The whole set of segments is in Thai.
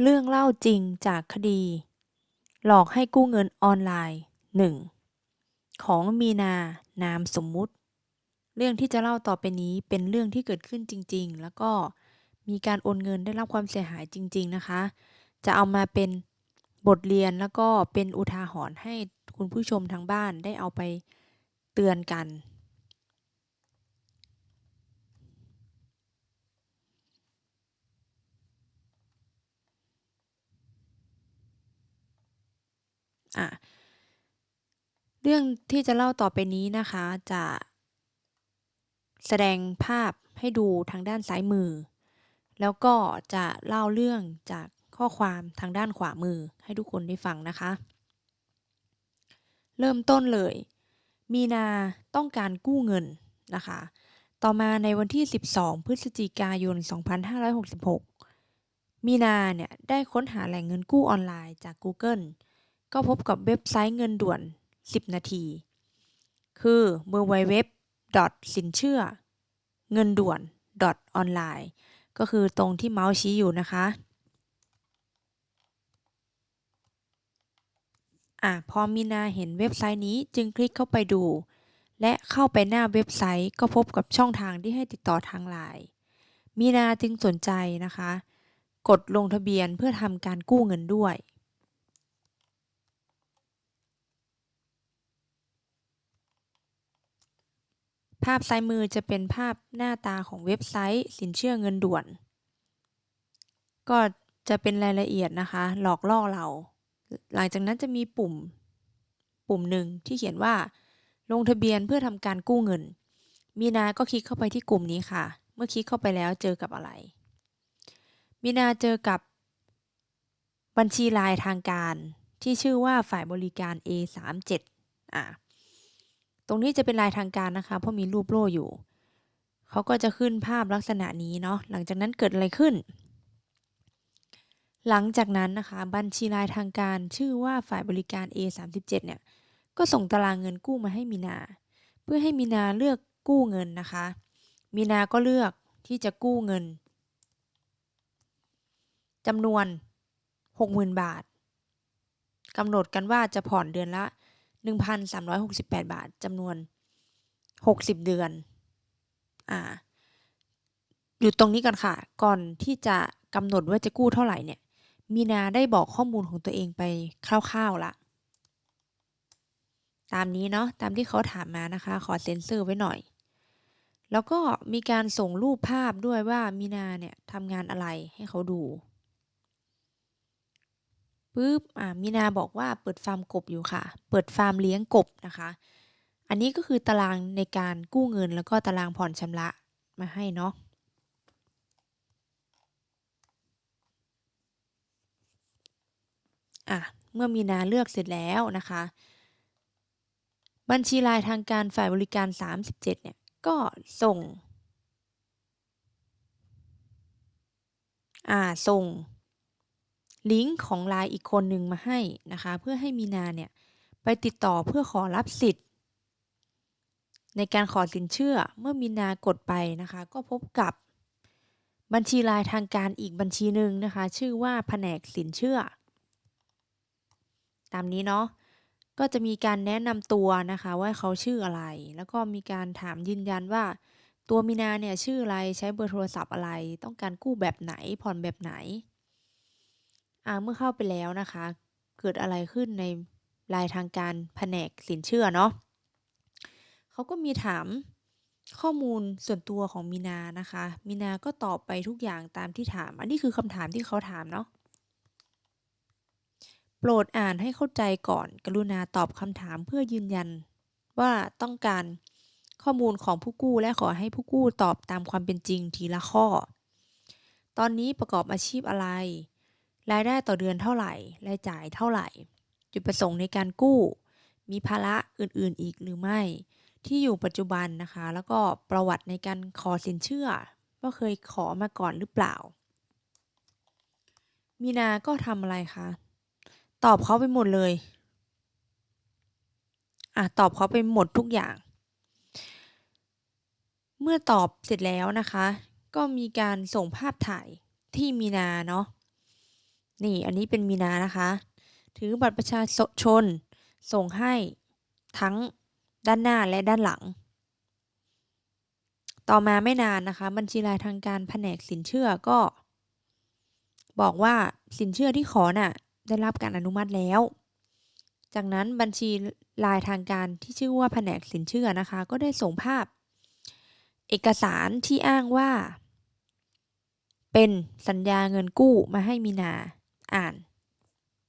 เรื่องเล่าจริงจากคดี หลอกให้กู้เงินออนไลน์ 1. ของมีนา นามสมมุติ เรื่องที่จะเล่าต่อไปนี้เป็นเรื่องที่เกิดขึ้นจริง ๆ แล้วก็มีการโอนเงินได้รับความเสียหายจริง ๆ นะคะ จะเอามาเป็นบทเรียนแล้วก็เป็นอุทาหรณ์ให้คุณผู้ชมทางบ้านได้เอาไปเตือนกัน อะเรื่องที่จะเล่าต่อไปนี้นะคะจะแสดงภาพให้ดูทางด้านซ้ายมือ แล้วก็จะเล่าเรื่องจากข้อความทางด้านขวามือให้ทุกคนได้ฟังนะคะ เริ่มต้นเลย มีนาต้องการกู้เงินนะคะ ต่อมาในวันที่ 12 พฤศจิกายน 2566 มีนาเนี่ยได้ค้นหาแหล่งเงินกู้ออนไลน์จาก Google ก็พบกับเว็บไซต์เงินด่วน 10 นาที คือ www สินเชื่อ เงินด่วน online ก็คือตรงที่เมาส์ชี้อยู่นะคะ อะพอมีนาเห็นเว็บไซต์นี้จึงคลิกเข้าไปดู และเข้าไปหน้าเว็บไซต์ก็พบกับช่องทางที่ให้ติดต่อทางไลน์มีนาจึงสนใจนะคะ กดลงทะเบียนเพื่อทำการกู้เงินด้วย ภาพซ้ายมือจะเป็นภาพหน้าตาของเว็บไซต์ สินเชื่อเงินด่วน ก็จะเป็นรายละเอียดนะคะ หลอกล่อเรา หลังจากนั้นจะมีปุ่มปุ่มหนึ่งที่เขียนว่า ลงทะเบียนเพื่อทำการกู้เงิน มีนาก็คลิกเข้าไปที่กลุ่มนี้ค่ะ เมื่อคลิกเข้าไปแล้วเจอกับอะไร มีนาเจอกับ บัญชีลายทางการที่ชื่อว่าฝ่ายบริการ A37 อะ รงนี้จะเป็นลายทางการนะคะ เพราะมีรูปโล่อยู่ เขาก็จะขึ้นภาพลักษณะนี้เนาะ หลังจากนั้นเกิดอะไรขึ้น หลังจากนั้นนะคะ บัญชีลายทางการชื่อว่าฝ่ายบริการ A37 เนี่ย ก็ส่งตารางเงินกู้มาให้มีนา เพื่อให้มีนาเลือกกู้เงินนะคะ มีนาก็เลือกที่จะกู้เงินจำนวน 60,000 บาทกำหนดกันว่าจะผ่อนเดือนละ 1,368 บาทจำนวน 60 เดือน อ่า อยู่ตรงนี้ก่อนค่ะ ก่อนที่จะกำหนดว่าจะกู้เท่าไหร่เนี่ย มีนาได้บอกข้อมูลของตัวเองไปคร่าวๆละตามนี้เนาะ ตามที่เขาถามมานะคะ ขอเซ็นเซอร์ไว้หน่อย แล้วก็มีการส่งรูปภาพด้วยว่ามีนาเนี่ยทำงานอะไรให้เขาดู ปุ๊บอ่ามีนาบอกว่าเปิดฟาร์มกบอยู่ค่ะ เปิดฟาร์มเลี้ยงกบนะคะ อันนี้ก็คือตารางในการกู้เงินแล้วก็ตารางผ่อนชำระมาให้เนาะอะเมื่อมีนาเลือกเสร็จแล้วนะคะ บัญชีรายทางการฝ่ายบริการ 37 เนี่ย ก็ส่ง อ่า ส่ง ลิงก์ของไลน์อีกคนหนึ่งมาให้นะคะ เพื่อให้มีนาเนี่ยไปติดต่อเพื่อขอรับสิทธิ์ ในการขอสินเชื่อเมื่อมีนากดไปนะคะ ก็พบกับบัญชีรายทางการอีกบัญชีหนึ่งนะคะ ชื่อว่าแผนกสินเชื่อ ตามนี้เนาะก็จะมีการแนะนำตัวนะคะว่าเขาชื่ออะไร แล้วก็มีการถามยืนยันว่า ตัวมีนาเนี่ยชื่ออะไรใช้เบอร์โทรศัพท์อะไร ต้องการกู้แบบไหนผ่อนแบบไหน เมื่อเข้าไปแล้วนะคะ เกิดอะไรขึ้นในรายทางการแผนกสินเชื่อเนาะเขาก็มีถามข้อมูลส่วนตัวของมีนานะคะ มีนาก็ตอบไปทุกอย่างตามที่ถาม อันนี้คือคำถามที่เขาถามเนาะโปรดอ่านให้เข้าใจก่อน กรุณาตอบคำถามเพื่อยืนยัน ว่าต้องการข้อมูลของผู้กู้และขอให้ผู้กู้ตอบตามความเป็นจริงทีละข้อ ตอนนี้ประกอบอาชีพอะไร รายได้ต่อเดือนเท่าไหร่ รายจ่ายเท่าไหร่ จุดประสงค์ในการกู้ มีภาระอื่นๆอีกหรือไม่ ที่อยู่ปัจจุบันนะคะ แล้วก็ประวัติในการขอสินเชื่อ ว่าเคยขอมาก่อนหรือเปล่า มีนาก็ทำอะไรคะ ตอบเขาไปหมดเลยอะตอบเขาไปหมดทุกอย่าง เมื่อตอบเสร็จแล้วนะคะ ก็มีการส่งภาพถ่ายที่มีนาเนาะ นี่อันนี้เป็นมีนานะคะ ถือบัตรประชาชน ส่งให้ทั้งด้านหน้าและด้านหลัง ต่อมาไม่นานนะคะ บัญชีรายทางการแผนกสินเชื่อก็ บอกว่าสินเชื่อที่ขอน่ะ ได้รับการอนุมัติแล้ว จากนั้นบัญชีรายทางการที่ชื่อว่าแผนกสินเชื่อนะคะ ก็ได้ส่งภาพ เอกสารที่อ้างว่า เป็นสัญญาเงินกู้มาให้มีนา อ่าน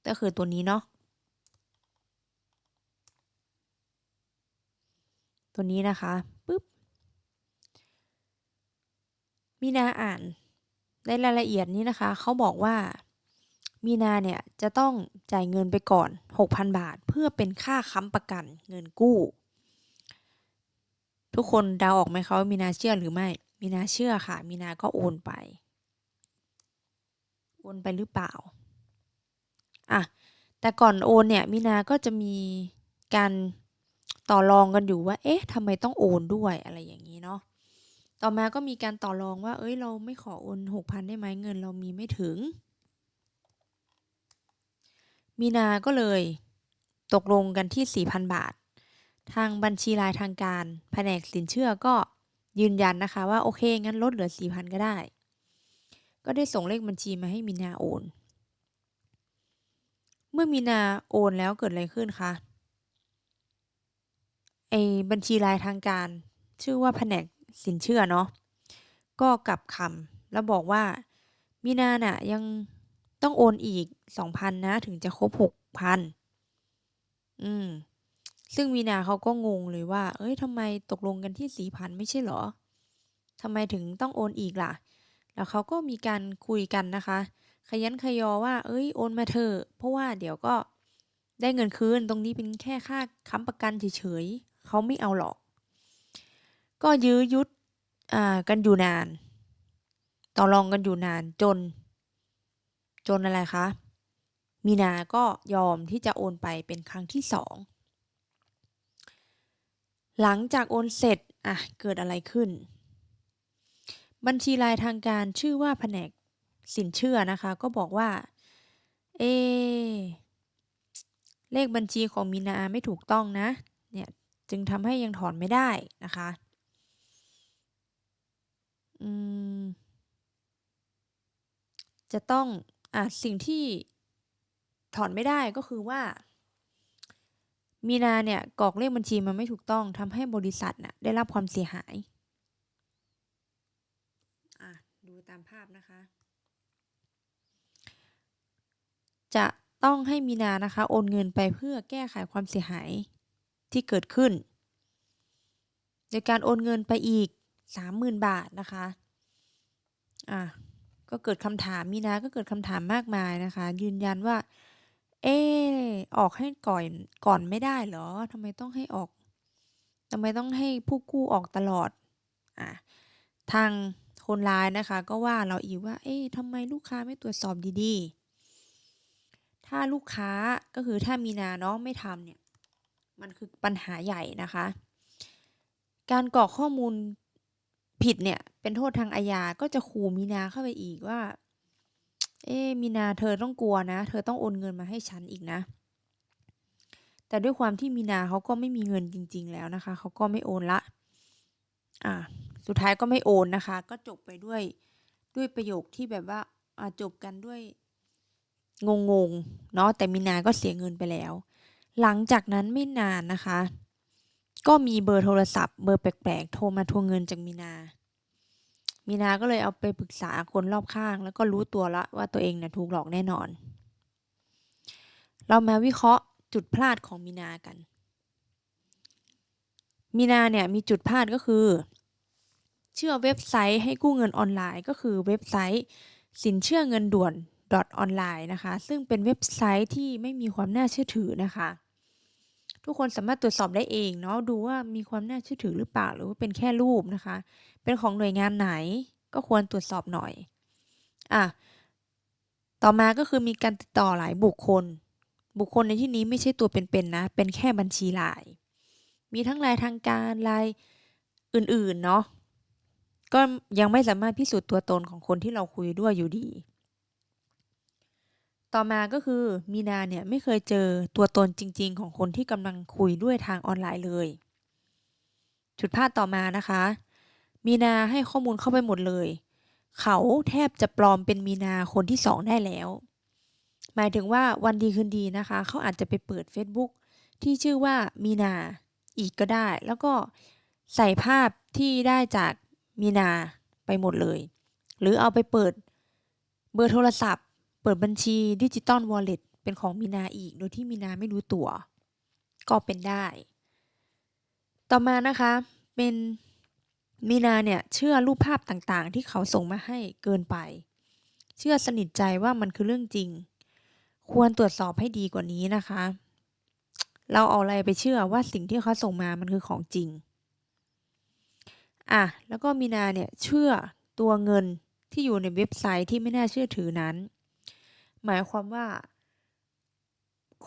ก็คือตัวนี้เนาะตัวนี้นะคะปึ๊บมีนาอ่านในรายละเอียดนี้นะคะ เขาบอกว่ามีนาเนี่ยจะต้องจ่ายเงินไปก่อน 6,000 บาท เพื่อเป็นค่าค้ำประกันเงินกู้ ทุกคนเดาออกไหมคะว่ามีนาเชื่อหรือไม่ มีนาเชื่อค่ะ มีนาก็โอนไป โอนไปหรือเปล่า อะแต่ก่อนโอนเนี่ยมีนาก็จะมีการต่อรองกันอยู่ว่า เอ๊ะทำไมต้องโอนด้วยอะไรอย่างนี้เนาะต่อมาก็มีการต่อรองว่า เอ้ย เราไม่ขอโอนหกพันได้ไหมเงินเรามีไม่ถึง มีนาก็เลยตกลงกันที่สี่พันบาท ทางบัญชีรายทางการแผนกสินเชื่อก็ยืนยันนะคะว่า โอเค งั้นลดเหลือสี่พันก็ได้ ก็ได้ส่งเลขบัญชีมาให้มีนาโอน เมื่อมีนาโอนแล้วเกิดอะไรขึ้นคะไอ้บัญชีรายทางการ ชื่อว่าแผนกสินเชื่อเนาะก็กลับคำแล้วบอกว่า มีนาน่ะยังต้องโอนอีกสองพันนะถึงจะครบหกพันอืม ซึ่งมีนาเขาก็งงเลยว่า เอ้ยทำไมตกลงกันที่สี่พันไม่ใช่เหรอทำไมถึงต้องโอนอีกล่ะ แล้วเขาก็มีการคุยกันนะคะ ขยันขยอว่าเอ้ยโอนมาเถอะเพราะว่าเดี๋ยวก็ได้เงินคืนตรงนี้เป็นแค่ค่าค้ำประกันเฉยๆเขาไม่เอาหรอก ก็ยื้อยุดอ่ากันอยู่นาน ต่อรองกันอยู่นานจน จนอะไรคะ มีนาก็ยอมที่จะโอนไปเป็นครั้งที่สองหลังจากโอนเสร็จอะเกิดอะไรขึ้น บัญชีรายทางการชื่อว่าแผนก สินเชื่อนะคะ ก็บอกว่า เอ เลขบัญชีของมีนาไม่ถูกต้องนะ เนี่ย จึงทำให้ยังถอนไม่ได้นะคะ อืม จะต้อง อะ สิ่งที่ถอนไม่ได้ก็คือว่ามีนาเนี่ยกรอกเลขบัญชีมันไม่ถูกต้องทำให้บริษัทน่ะได้รับความเสียหาย อะ ดูตามภาพนะคะ จะต้องให้มีนานะคะโอนเงินไปเพื่อแก้ไขความเสียหายที่เกิดขึ้น โดยการโอนเงินไปอีกสามหมื่นบาทนะคะอะก็เกิดคำถามมีนาก็เกิดคำถามมากมายนะคะ ยืนยันว่า เออออกให้ก่อนก่อนไม่ได้เหรอทำไมต้องให้ออกทำไมต้องให้ผู้กู้ออกตลอดอะทางคนร้ายนะคะ ก็ว่าเราอีกว่า เอ๊ะทำไมลูกค้าไม่ตรวจสอบดีๆ ถ้าลูกค้าก็คือถ้ามีนาเนาะไม่ทำเนี่ย มันคือปัญหาใหญ่นะคะ การกรอกข้อมูลผิดเนี่ย เป็นโทษทางอาญาก็จะขู่มีนาเข้าไปอีกว่า เอ๊มีนาเธอต้องกลัวนะ เธอต้องโอนเงินมาให้ฉันอีกนะ แต่ด้วยความที่มีนาเขาก็ไม่มีเงินจริง ๆ แล้วนะคะ เขาก็ไม่โอนละ อ่า สุดท้ายก็ไม่โอนนะคะ ก็จบไปด้วยด้วยประโยคที่แบบว่า อ่าจบกันด้วย งงๆเนาะแต่มีนาก็เสียเงินไปแล้ว หลังจากนั้นไม่นานนะคะ ก็มีเบอร์โทรศัพท์เบอร์แปลกๆ โทรมาทวงเงินจากมีนา มีนาก็เลยเอาไปปรึกษาคนรอบข้าง แล้วก็รู้ตัวละว่าตัวเองเนี่ยถูกหลอกแน่นอน เรามาวิเคราะห์จุดพลาดของมีนากัน มีนาเนี่ยมีจุดพลาดก็คือ เชื่อเว็บไซต์ให้กู้เงินออนไลน์ก็คือเว็บไซต์สินเชื่อเงินด่วน ออนไลน์นะคะ ซึ่งเป็นเว็บไซต์ที่ไม่มีความน่าเชื่อถือนะคะ ทุกคนสามารถตรวจสอบได้เองเนาะดูว่ามีความน่าเชื่อถือหรือเปล่าหรือว่าเป็นแค่รูปนะคะ เป็นของหน่วยงานไหนก็ควรตรวจสอบหน่อยอะต่อมาก็คือมีการติดต่อหลายบุคคล บุคคลในที่นี้ไม่ใช่ตัวเป็นๆนะ เป็นแค่บัญชีลาย มีทั้งรายทางการรายอื่นๆเนาะก็ยังไม่สามารถพิสูจน์ตัวตนของคนที่เราคุยด้วยอยู่ดี ต่อมาก็คือมีนาเนี่ยไม่เคยเจอตัวตนจริง ๆ ของคนที่กำลังคุยด้วยทางออนไลน์เลย จุดพลาดต่อมานะคะ มีนาให้ข้อมูลเข้าไปหมดเลย เขาแทบจะปลอมเป็นมีนาคนที่สองได้แล้ว หมายถึงว่าวันดีคืนดีนะคะ เขาอาจจะไปเปิด Facebook ที่ชื่อว่ามีนาอีกก็ได้ แล้วก็ใส่ภาพที่ได้จากมีนาไปหมดเลย หรือเอาไปเปิดเบอร์โทรศัพท์ เปิดบัญชีดิจิตอลวอลเล็ตเป็นของมีนาอีก โดยที่มีนาไม่รู้ตัว ก็เป็นได้ ต่อมานะคะเป็นมีนาเนี่ยเชื่อรูปภาพต่างๆ ที่เขาส่งมาให้เกินไป เชื่อสนิทใจว่ามันคือเรื่องจริง ควรตรวจสอบให้ดีกว่านี้นะคะ เราเอาอะไรไปเชื่อว่าสิ่งที่เขาส่งมามันคือของจริงอะแล้วก็มีนาเนี่ยเชื่อตัวเงินที่อยู่ในเว็บไซต์ที่ไม่น่าเชื่อถือนั้น หมายความว่า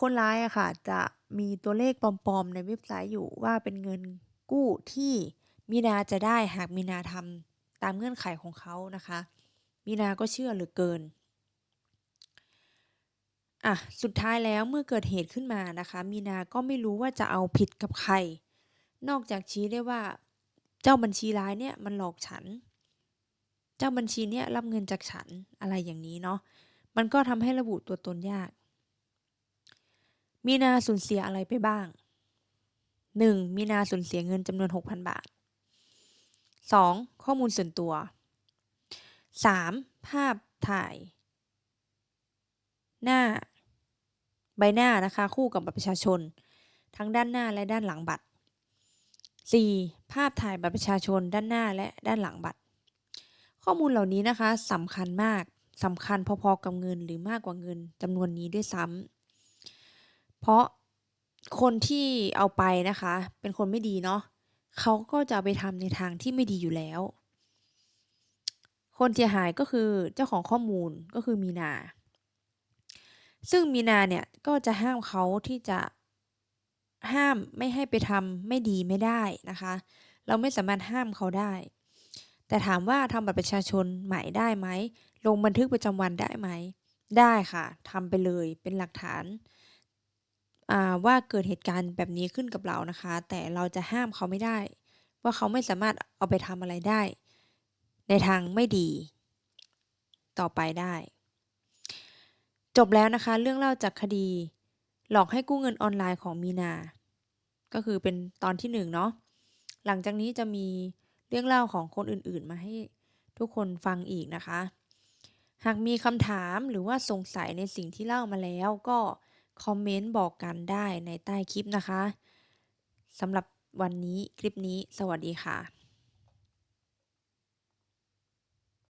คนร้ายอะค่ะ จะมีตัวเลขปลอมๆ ในเว็บไซต์อยู่ว่าเป็นเงินกู้ที่มีนาจะได้หากมีนาทำตามเงื่อนไขของเขานะคะ มีนาก็เชื่อเหลือเกินอะสุดท้ายแล้วเมื่อเกิดเหตุขึ้นมานะคะ มีนาก็ไม่รู้ว่าจะเอาผิดกับใคร นอกจากชี้ได้ว่า เจ้าบัญชีร้ายเนี่ยมันหลอกฉัน เจ้าบัญชีเนี่ยรับเงินจากฉันอะไรอย่างนี้เนาะ มันก็ทำให้ระบุตัวตนยาก มีนาสูญเสียอะไรไปบ้าง 1. มีนาสูญเสียเงินจำนวน 6,000 บาท 2. ข้อมูลส่วนตัว 3. ภาพถ่าย หน้า ใบหน้านะคะ คู่กับบัตรประชาชน ทั้งด้านหน้าและด้านหลังบัตร 4. ภาพถ่ายบัตรประชาชนด้านหน้าและด้านหลังบัตร ข้อมูลเหล่านี้นะคะสำคัญมาก สำคัญพอๆกับเงินหรือมากกว่าเงินจำนวนนี้ด้วยซ้ำเพราะคนที่เอาไปนะคะ เป็นคนไม่ดีเนาะเขาก็จะไปทำในทางที่ไม่ดีอยู่แล้ว คนเสียหายก็คือเจ้าของข้อมูลก็คือมีนา ซึ่งมีนาเนี่ยก็จะห้ามเขาที่จะห้ามไม่ให้ไปทำไม่ดีไม่ได้นะคะ เราไม่สามารถห้ามเขาได้ แต่ถามว่าทำบัตรประชาชนใหม่ได้ไหม ลงบันทึกประจำวันได้ไหม ได้ค่ะทำไปเลยเป็นหลักฐานว่าเกิดเหตุการณ์แบบนี้ขึ้นกับเรานะคะ แต่เราจะห้ามเขาไม่ได้ ว่าเขาไม่สามารถเอาไปทำอะไรได้ ในทางไม่ดี ต่อไปได้ จบแล้วนะคะ เรื่องเล่าจากคดี หลอกให้กู้เงินออนไลน์ของมีนา ก็คือเป็นตอนที่หนึ่งเนาะหลังจากนี้จะมีเรื่องเล่าของคนอื่นๆ มาให้ทุกคนฟังอีกนะคะ หากมีคำถามหรือว่าสงสัยในสิ่งที่เล่ามาแล้วก็คอมเมนต์บอกกันได้ในใต้คลิปนะคะสำหรับวันนี้คลิปนี้สวัสดีค่ะ